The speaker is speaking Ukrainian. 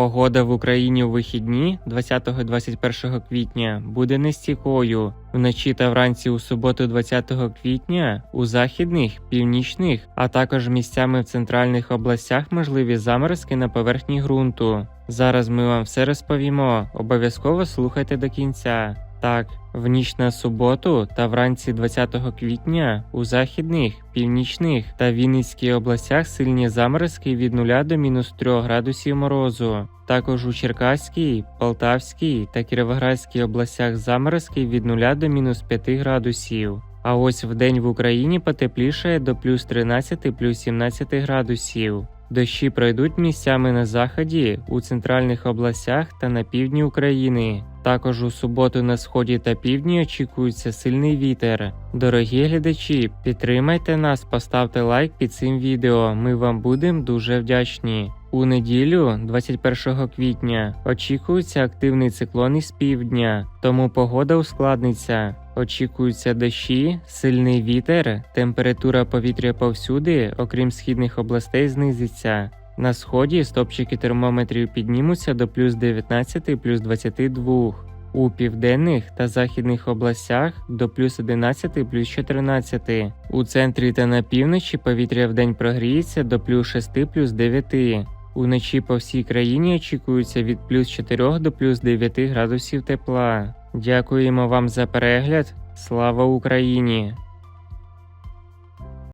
Погода в Україні у вихідні 20-21 квітня буде нестійкою. Вночі та вранці у суботу 20 квітня у західних, північних, а також місцями в центральних областях можливі заморозки на поверхні ґрунту. Зараз ми вам все розповімо. Обов'язково слухайте до кінця. Так, в ніч на суботу та вранці 20 квітня у західних, північних та Вінницькій областях сильні заморозки від 0 до мінус 3 градусів морозу. Також у Черкаській, Полтавській та Кіровоградській областях заморозки від 0 до мінус 5 градусів. А ось вдень в Україні потеплішає до плюс 13 плюс 17 градусів. Дощі пройдуть місцями на заході, у центральних областях та на півдні України. Також у суботу на сході та півдні очікується сильний вітер. Дорогі глядачі, підтримайте нас, поставте лайк під цим відео. Ми вам будемо дуже вдячні. У неділю, 21 квітня, очікується активний циклон із півдня, тому погода ускладниться. Очікуються дощі, сильний вітер, температура повітря повсюди, окрім східних областей, знизиться. На сході стопчики термометрів піднімуться до плюс 19 плюс 22. У південних та західних областях до плюс 11 плюс 14. У центрі та на півночі повітря вдень прогріється до плюс 6 плюс 9. Уночі по всій країні очікується від плюс 4 до плюс 9 градусів тепла. Дякуємо вам за перегляд. Слава Україні!